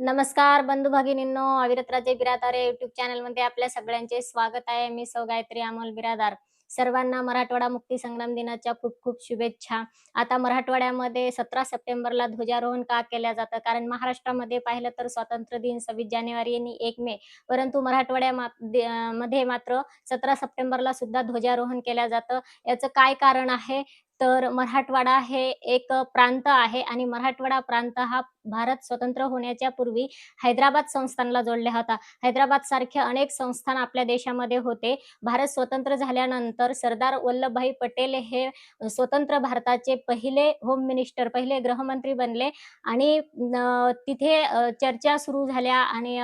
नमस्कार बंधू भगिनींनो. अविरत राजे बिरादार या युट्यूब चॅनलमध्ये आपल्या सगळ्यांचे स्वागत आहे. मी सौ गायत्री अमोल बिरादार. सर्वांना मराठवाडा मुक्ती संग्राम दिनाच्या खूप खूप शुभेच्छा. आता मराठवाड्यामध्ये सतरा सप्टेंबरला ध्वजारोहण का केलं जातं? कारण महाराष्ट्रामध्ये पाहिलं तर स्वातंत्र्य दिन सव्वीस जानेवारी आणि एक मे. परंतु मराठवाड्या मा- मध्ये मात्र सतरा सप्टेंबरला सुद्धा ध्वजारोहण केलं जातं. याचं काय कारण आहे? तर मराठवाडा हे एक प्रांत आहे आणि मराठवाडा प्रांत हा भारत स्वतंत्र होण्याच्या पूर्वी हैदराबाद संस्थानला जोडला होता. हैदराबाद सारखे अनेक संस्थान आपल्या देशामध्ये होते. भारत स्वतंत्र झाल्यानंतर सरदार वल्लभभाई पटेल हे स्वतंत्र भारताचे पहिले होम मिनिस्टर पहिले गृहमंत्री बनले आणि तिथे चर्चा सुरू झाल्या आणि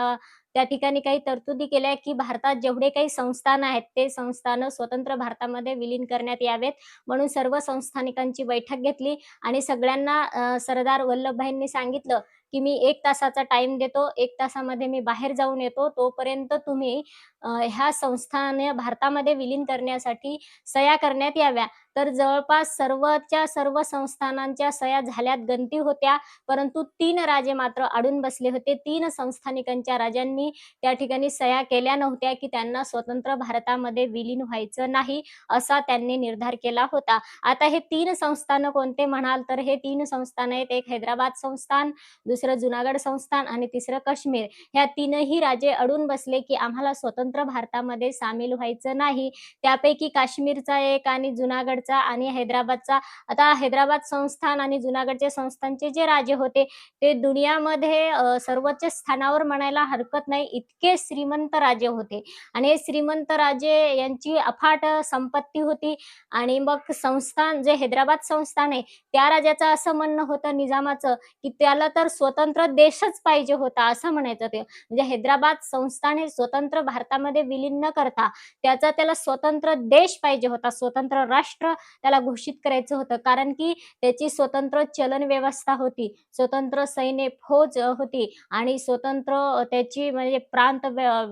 त्या ठिकाणी काही तरतुदी केल्या की भारतात जेवढे काही संस्थान आहेत ते संस्थानं स्वतंत्र भारतामध्ये विलीन करण्यात यावेत. म्हणून सर्व संस्थानिकांची बैठक घेतली आणि सगळ्यांना सरदार वल्लभभाईंनी सांगितलं की मी एक तासाचा टाइम देतो एक तासामध्ये मी बाहेर जाऊन येतो तोपर्यंत तुम्ही ह्या संस्थाने भारतामध्ये विलीन करण्यासाठी सह्या करण्यात याव्या. तर जवळपास सर्वच्या सर्व संस्थानांच्या सह्या झाल्यात गणती होत्या. परंतु तीन राजे मात्र अडून बसले होते. तीन संस्थानिकांच्या राजांनी त्या ठिकाणी सह्या केल्या नव्हत्या की त्यांना स्वतंत्र भारतामध्ये विलीन व्हायचं नाही असा त्यांनी निर्धार केला होता. आता हे तीन संस्थानं कोणते म्हणाल तर हे तीन संस्थान आहेत. एक हैदराबाद संस्थान दुसरे जुनागड संस्थान आणि तिसरं काश्मीर. ह्या तीनही राजे अडून बसले की आम्हाला स्वतंत्र भारतामध्ये सामील व्हायचं नाही. त्यापैकी काश्मीरचा एक आणि जुनागडचा आणि हैदराबादचा. आता हैदराबाद संस्थान आणि जुनागडचे संस्थानचे जे राजे होते ते दुनियामध्ये सर्वोच्च स्थानावर म्हणायला हरकत नाही इतके श्रीमंत राजे होते. आणि हे श्रीमंत राजे यांची अफाट संपत्ती होती आणि मग संस्थान जे हैदराबाद संस्थान आहे त्या राजाचं असं म्हणणं होतं निजामाचं की त्याला तर स्वतंत्र देशच पाहिजे होता असं म्हणायचं ते. म्हणजे हैदराबाद संस्थाने स्वतंत्र भारतामध्ये विलीन न करता त्याचा त्याला स्वतंत्र देश पाहिजे होता स्वतंत्र राष्ट्र त्याला घोषित करायचं होतं. कारण की त्याची स्वतंत्र चलन व्यवस्था होती स्वतंत्र सैन्य फौज होती आणि स्वतंत्र त्याची म्हणजे प्रांत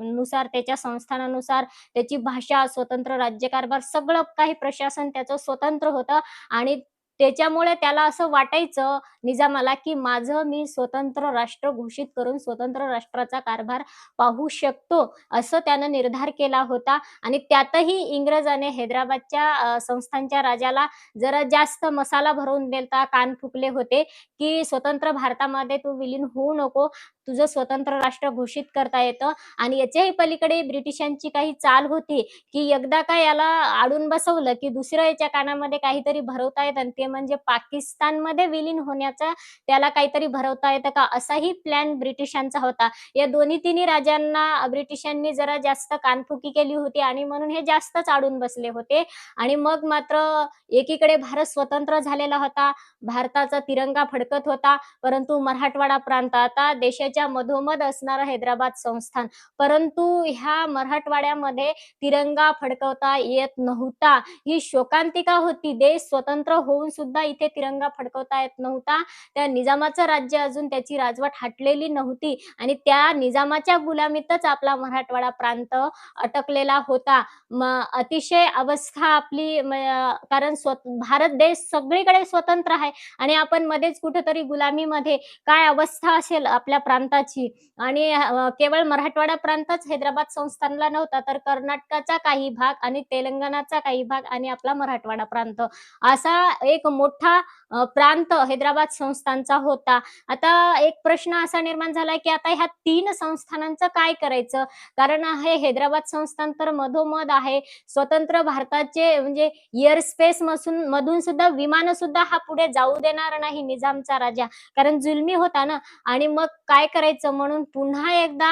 नुसार त्याच्या संस्थानानुसार त्याची भाषा स्वतंत्र राज्यकारभार सगळं काही प्रशासन त्याचं स्वतंत्र होतं आणि त्याच्यामुळे त्याला असं वाटायचं निजामाला की माझं मी स्वतंत्र राष्ट्र घोषित करून स्वतंत्र राष्ट्राचा कारभार पाहू शकतो असं त्यानं निर्धार केला होता. आणि त्यातही इंग्रजाने हैदराबादच्या संस्थांच्या संस्थानच्या राजाला जरा जास्त मसाला भरवून देता कान फुकले होते की स्वतंत्र भारतामध्ये तू विलीन होऊ नको. तुझं स्वतंत्र राष्ट्र घोषित करता येतं. आणि याच्याही पलीकडे ब्रिटिशांची काही चाल होती की एकदा का याला आडून बसवलं की दुसऱ्या याच्या कानामध्ये काहीतरी भरवता येतं. आणि ते म्हणजे पाकिस्तानमध्ये विलीन होण्याचा त्याला काहीतरी भरवता येतं का? असाही प्लॅन ब्रिटिशांचा होता. या दोन्ही तिन्ही राजांना ब्रिटिशांनी जरा जास्त कानफुकी केली होती आणि म्हणून हे जास्तच आडून बसले होते. आणि मग मात्र एकीकडे भारत स्वतंत्र झालेला होता. भारताचा तिरंगा फडकत होता. परंतु मराठवाडा प्रांत आता त्याच्या मधोमध असणारं हैदराबाद संस्थान. परंतु ह्या मराठवाड्यामध्ये तिरंगा फडकवता येत नव्हता. ही शोकांतिका होती. देश स्वतंत्र होऊन सुद्धा इथे तिरंगा फडकवता येत नव्हता. त्या निजामाचं राज्य अजून त्याची राजवट हटलेली नव्हती आणि त्या निजामाच्या गुलामीतच आपला मराठवाडा प्रांत अटकलेला होता. अतिशय अवस्था आपली कारण भारत देश सगळीकडे स्वतंत्र आहे आणि आपण मध्येच कुठेतरी गुलामीमध्ये. काय अवस्था असेल आपल्या प्रांताची. आणि केवळ मराठवाडा प्रांतच हैदराबाद संस्थानला नव्हता तर कर्नाटकाचा काही भाग आणि तेलंगणाचा काही भाग आणि आपला मराठवाडा प्रांत. असा एक मोठा प्रांत हैदराबाद संस्थानचा होता. आता एक प्रश्न असा निर्माण झाला की आता ह्या तीन संस्थानांचं काय करायचं? कारण हे हैदराबाद संस्थान तर मधोमध आहे. स्वतंत्र भारताचे म्हणजे एअर स्पेस मधून मधून सुद्धा विमान सुद्धा हा पुढे जाऊ देणार नाही निजामचा राजा. कारण जुलमी होता ना. आणि मग काय करायचं? म्हणून पुन्हा एकदा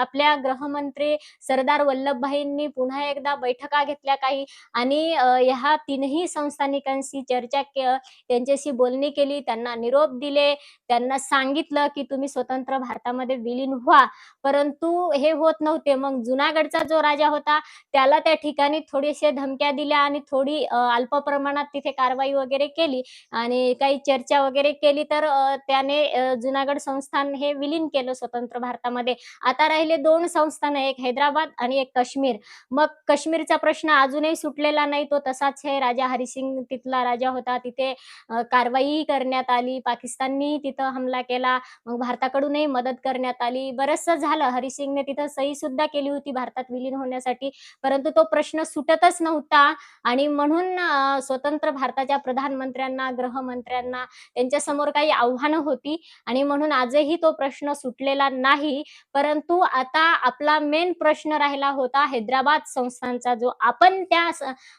आपल्या गृहमंत्री सरदार वल्लभभाईंनी पुन्हा एकदा बैठका घेतल्या काही. आणि ह्या तीनही संस्थानिकांशी चर्चा त्यांच्याशी बोलणी केली. त्यांना निरोप दिले. त्यांना सांगितलं की तुम्ही स्वतंत्र भारतामध्ये विलीन व्हा. परंतु हे होत नव्हते. मग जुनागडचा जो राजा होता त्याला त्या ठिकाणी थोडेसे धमक्या दिल्या आणि थोडी अल्प प्रमाणात तिथे कारवाई वगैरे केली. आणि काही चर्चा वगैरे केली तर त्याने जुनागड संस्थान हे विलीन केलं स्वतंत्र भारतामध्ये. आता राहिले दोन संस्थान एक हैदराबाद आणि एक काश्मीर. मग काश्मीरचा प्रश्न अजूनही सुटलेला नाही तो तसाच आहे. राजा हरिसिंग तिथला राजा होता. तिथे कारवाई करण्यात आली. पाकिस्ताननी तिथं हमला केला. मग भारताकडूनही मदत करण्यात आली. बरंचसं झालं. हरिसिंगने तिथं सही सुद्धा केली होती भारतात विलीन होण्यासाठी. परंतु तो प्रश्न सुटतच नव्हता. आणि म्हणून स्वतंत्र भारताच्या प्रधानमंत्र्यांना गृहमंत्र्यांना त्यांच्यासमोर काही आव्हानं होती. आणि म्हणून आजही तो प्रश्न सुटलेला नाही परंतु आता आपला मेन प्रश्न राहिला होता हैदराबाद संस्थानचा जो आपण त्या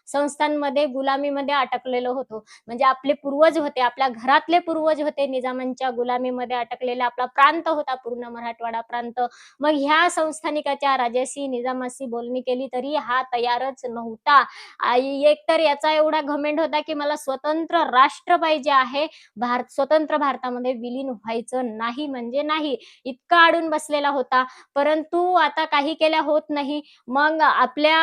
संस्थांमध्ये गुलामीमध्ये अटकलेलो होतो. म्हणजे आपले पूर्वज होते आपल्या घरातले पूर्वज होते निजामांच्या गुलामीमध्ये अटकलेला आपला प्रांत होता पूर्ण मराठवाडा प्रांत. मग ह्या संस्थानिकाच्या राजाशी निजामाशी बोलणी केली तरी हा तयारच नव्हता. आई एकतर याचा एवढा घमेंड होता की मला स्वतंत्र राष्ट्र पाहिजे आहे भारत स्वतंत्र भारतामध्ये विलीन व्हायचं नाही म्हणजे नाही. इतका अडून बसलेला होता. परंतु आता काही केल्या होत नाही. मग आपल्या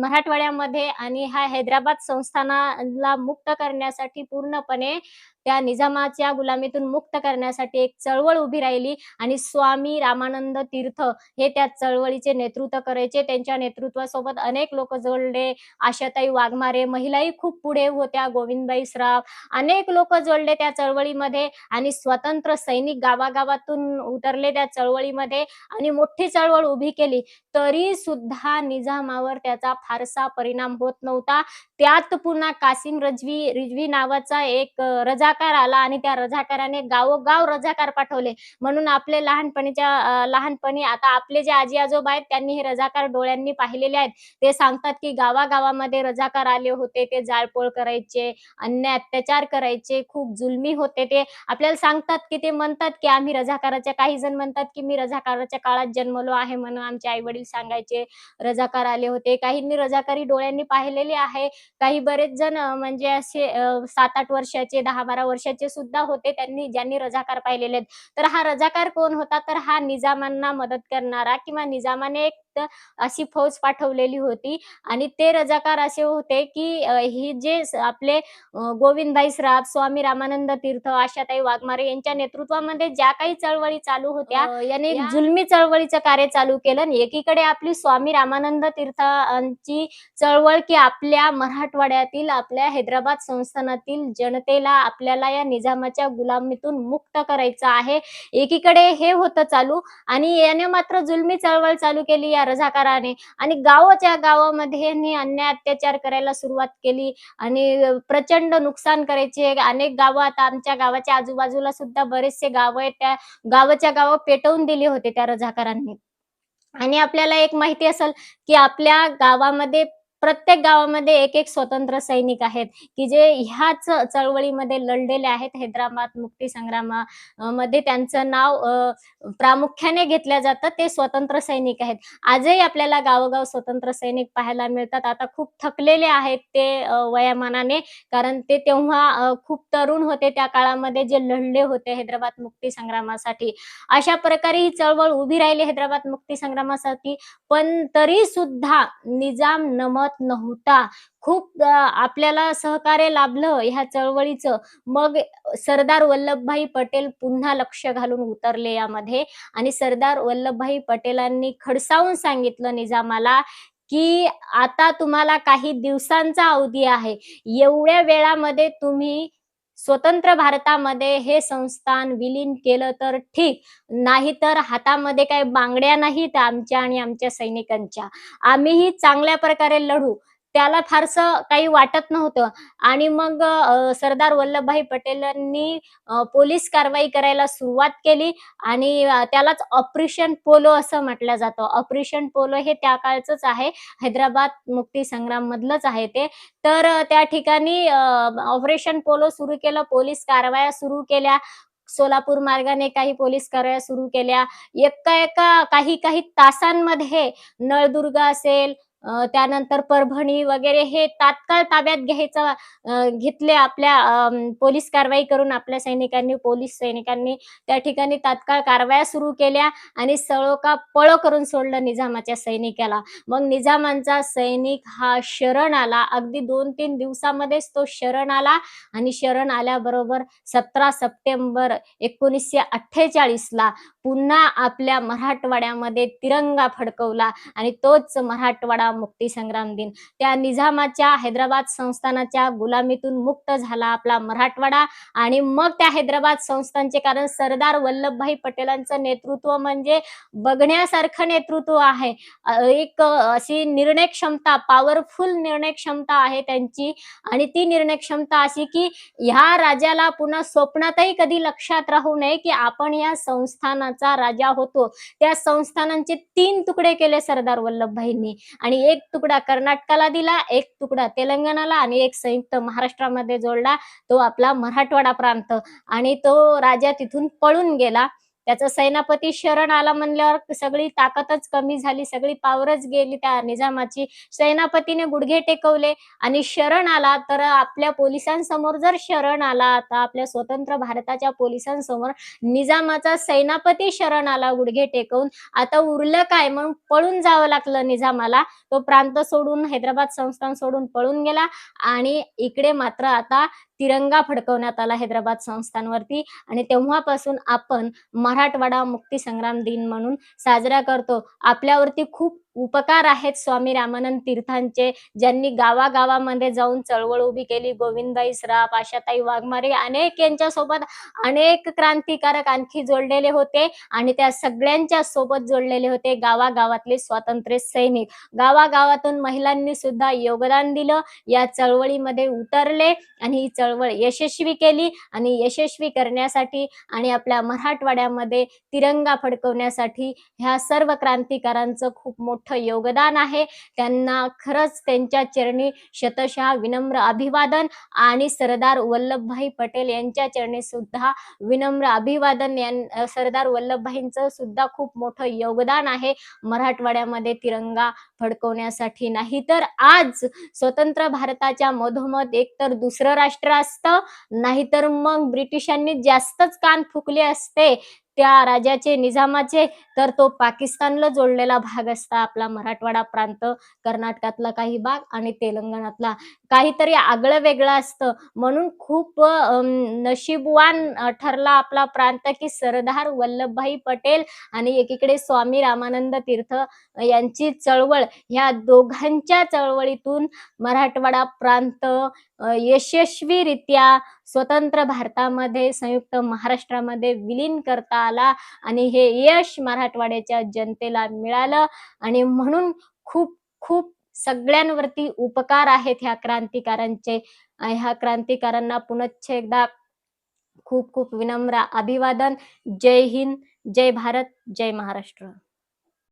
मराठवाड्यामध्ये आणि ह्या हैदराबाद संस्थानाला मुक्त करण्यासाठी पूर्णपणे त्या निजामाच्या गुलामीतून मुक्त करण्यासाठी एक चळवळ उभी राहिली आणि स्वामी रामानंद तीर्थ हे त्या चळवळीचे नेतृत्व करायचे. त्यांच्या नेतृत्वासोबत अनेक लोक जोडले आशाताई वाघमारे महिलाही खूप पुढे होत्या. गोविंदबाई श्राव अनेक लोक जोडले त्या चळवळीमध्ये आणि स्वतंत्र सैनिक गावागावातून उतरले त्या चळवळीमध्ये आणि मोठी चळवळ उभी केली. तरी सुद्धा निजामावर त्याचा फारसा परिणाम होत नव्हता. त्यात पुन्हा कासिम रजवी रिजवी नावाचा एक रजा रजाकार आला आणि त्या रजाकाराने गावोगाव रजाकार पाठवले. म्हणून आपले लहानपणीच्या लहानपणी आता आपले जे आजी आजोबा आहेत त्यांनी हे रजाकार डोळ्यांनी पाहिलेले आहेत. ते सांगतात की गावागावामध्ये रजाकार आले होते ते जाळपोळ करायचे अन्य अत्याचार करायचे खूप जुलमी होते ते. आपल्याला सांगतात की ते म्हणतात की आम्ही रजाकाराच्या काही जण म्हणतात की मी रजाकाराच्या काळात जन्मलो आहे म्हणून आमचे आई वडील सांगायचे रजाकार आले होते. काहींनी रजाकारी डोळ्यांनी पाहिलेले आहे. काही बरेच जण म्हणजे असे सात आठ वर्षाचे दहा बारा वर्षाचे सुद्धा होते त्यांनी ज्यांनी रजाकार पाहिलेले आहेत. तर हा रजाकार कोण होता? तर हा निजामांना मदत करणारा किंवा निजामाने एक अशी फौज पाठवलेली होती. आणि ते रजाकार असे होते की ही जे आपले गोविंदभाई श्राप स्वामी रामानंद तीर्थ आशाताई वाघमारे यांच्या नेतृत्वामध्ये ज्या काही चळवळी चालू होत्या याने जुलमी चळवळीचं कार्य चालू केलं. आणि एकीकडे आपली स्वामी रामानंद तीर्थांची चळवळ की आपल्या मराठवाड्यातील आपल्या हैदराबाद संस्थानातील जनतेला आपल्याला या निजामाच्या गुलामीतून मुक्त करायचं आहे. एकीकडे हे होतं चालू. आणि याने मात्र जुलमी चळवळ चालू केली. या रझाकाराने आणि गावाच्या गावामध्ये अन्याय अत्याचार करायला सुरुवात केली आणि प्रचंड नुकसान करायचे. अनेक गावात आता आमच्या गावाच्या आजूबाजूला सुद्धा बरेचसे गाव आहेत. त्या गावाच्या गावं पेटवून दिले होते त्या रझाकारांनी आणि आपल्याला एक माहिती असेल की आपल्या गावामध्ये प्रत्येक गावामध्ये एक एक स्वतंत्र सैनिक आहेत की जे ह्याच चळवळीमध्ये लढलेले आहेत. हैदराबाद मुक्ती संग्रामा मध्ये त्यांचं नाव प्रामुख्याने घेतलं जातं. ते स्वतंत्र सैनिक आहेत. आजही आपल्याला गावोगाव स्वतंत्र सैनिक पाहायला मिळतात. आता खूप थकलेले आहेत ते वयामानाने कारण ते तेव्हा खूप तरुण होते. त्या काळामध्ये जे लढले होते हैदराबाद मुक्ती संग्रामासाठी. अशा प्रकारे ही चळवळ उभी राहिली हैदराबाद मुक्ती संग्रामासाठी. पण तरी सुद्धा निजाम नमत नव्हता. खूप आपल्याला सहकार्य लाभलं ह्या चळवळीचं. मग सरदार वल्लभभाई पटेल पुन्हा लक्ष घालून उतरले यामध्ये. आणि सरदार वल्लभभाई पटेलांनी खडसावून सांगितलं निजामाला की आता तुम्हाला काही दिवसांचा अवधी आहे. एवढ्या वेळामध्ये तुम्ही स्वतंत्र भारतामध्ये हे संस्थान विलीन केलं तर ठीक. नाहीतर हातामध्ये काही बांगड्या नाहीत आमच्या आणि आमच्या सैनिकांच्या. आम्हीही चांगल्या प्रकारे लढू. त्याला फारसं काही वाटत नव्हतं. आणि मग सरदार वल्लभभाई पटेलांनी पोलीस कारवाई करायला सुरुवात केली आणि त्यालाच ऑपरेशन पोलो असं म्हटलं जातं. ऑपरेशन पोलो हे त्या काळचंच आहे. हैदराबाद मुक्ती संग्राम मधलंच आहे ते. तर त्या ठिकाणी ऑपरेशन पोलो सुरू केलं. पोलीस कारवाया सुरू केल्या. सोलापूर मार्गाने काही पोलीस कारवाया सुरू केल्या. एका एका काही काही तासांमध्ये नळदुर्ग असेल त्यानंतर परभणी वगैरे हे तात्काळ ताब्यात घ्यायचा घेतले आपल्या पोलीस कारवाई करून आपल्या सैनिकांनी पोलीस सैनिकांनी त्या ठिकाणी तात्काळ कारवाया सुरू केल्या आणि सळोका पळो करून सोडलं निजामाच्या सैनिकाला. मग निजामांचा सैनिक हा शरण आला. अगदी दोन तीन दिवसामध्येच तो शरण आला आणि शरण आल्याबरोबर सतरा सप्टेंबर एकोणीसशे अठ्ठेचाळीस ला पुन्हा आपल्या मराठवाड्यामध्ये तिरंगा फडकवला आणि तोच मराठवाडा मुक्ती संग्राम दिन. त्या निजामाच्या हैदराबाद संस्थानाच्या गुलामीतून मुक्त झाला आपला मराठवाडा. आणि मग त्या हैदराबाद संस्थानचे कारण सरदार वल्लभभाई पटेलांचं नेतृत्व म्हणजे बघण्यासारखं नेतृत्व आहे. एक अशी निर्णय क्षमता पॉवरफुल निर्णय क्षमता आहे त्यांची. आणि ती निर्णय क्षमता अशी की ह्या राजाला पुन्हा स्वप्नातही कधी लक्षात राहू नये की आपण या संस्थानाचा राजा होतो. त्या संस्थानांचे तीन तुकडे केले सरदार वल्लभभाईंनी. आणि एक तुकडा कर्नाटकाला दिला एक तुकडा तेलंगणाला आणि एक संयुक्त महाराष्ट्रामध्ये जोडला. तो आपला मराठवाडा प्रांत आणि तो राजा तिथून पळून गेला. त्याचा सेनापती शरण आला म्हणल्यावर सगळी ताकदच कमी झाली सगळी पावरच गेली त्या निजामाची. सेनापतीने गुडघे टेकवले आणि शरण आला. तर आपल्या पोलिसांसमोर जर शरण आला आता आपल्या स्वतंत्र भारताच्या पोलिसांसमोर निजामाचा सेनापती शरण आला गुडघे टेकवून. आता उरलं काय? म्हणून पळून जावं लागलं निजामाला. तो प्रांत सोडून हैदराबाद संस्थान सोडून पळून गेला. आणि इकडे मात्र आता तिरंगा फडकवण्यात आला हैदराबाद संस्थानवरती आणि तेव्हापासून आपण मराठवाडा मुक्ती संग्राम दिन म्हणून साजरा करतो. आपल्यावरती खूप उपकार आहेत स्वामी रामानंद तीर्थांचे ज्यांनी गावागावामध्ये जाऊन चळवळ उभी केली. गोविंदबाई सराफ आशाताई वाघमारे अनेक यांच्यासोबत अनेक क्रांतिकारक आणखी जोडलेले होते आणि त्या सगळ्यांच्या सोबत जोडलेले होते गावागावातले स्वातंत्र्य सैनिक. गावागावातून महिलांनी सुद्धा योगदान दिलं. या चळवळीमध्ये उतरले आणि ही चळवळ यशस्वी केली आणि यशस्वी करण्यासाठी आणि आपल्या मराठवाड्यामध्ये तिरंगा फडकवण्यासाठी ह्या सर्व क्रांतिकारांचं खूप मोठं योगदान आहे. त्यांना खरंच त्यांच्या चरणी शतशः विनम्र अभिवादन आणि सरदार वल्लभभाई पटेल यांच्या चरणी सुद्धा विनम्र अभिवादन सरदार वल्लभभाईंचं सुद्धा खूप मोठं योगदान आहे. मराठवाड्यामध्ये तिरंगा फडकवण्यासाठी नाही तर आज स्वतंत्र भारताच्या मधोमध एकतर दुसरं राष्ट्र असतं नाहीतर मग ब्रिटिशांनी जास्तच कान फुकले असते. त्या राजाचे निजामाचे तर तो पाकिस्तानला जोडलेला भाग असता. आपला मराठवाडा प्रांत कर्नाटकातला काही भाग आणि तेलंगणातला. काहीतरी आगळं वेगळं असतं. म्हणून खूप नशीबवान ठरला आपला प्रांत की सरदार वल्लभभाई पटेल आणि एकीकडे स्वामी रामानंद तीर्थ यांची चळवळ. ह्या दोघांच्या चळवळीतून मराठवाडा प्रांत यशस्वीरित्या स्वतंत्र भारतामध्ये संयुक्त महाराष्ट्रामध्ये विलीन करता आला आणि हे यश मराठवाड्याच्या जनतेला मिळालं आणि म्हणून खूप खूप सगळ्यांवरती उपकार आहेत ह्या क्रांतिकारांचे. ह्या क्रांतिकारांना पुनश्च एकदा खूप खूप विनम्र अभिवादन. जय हिंद जय भारत जय महाराष्ट्र.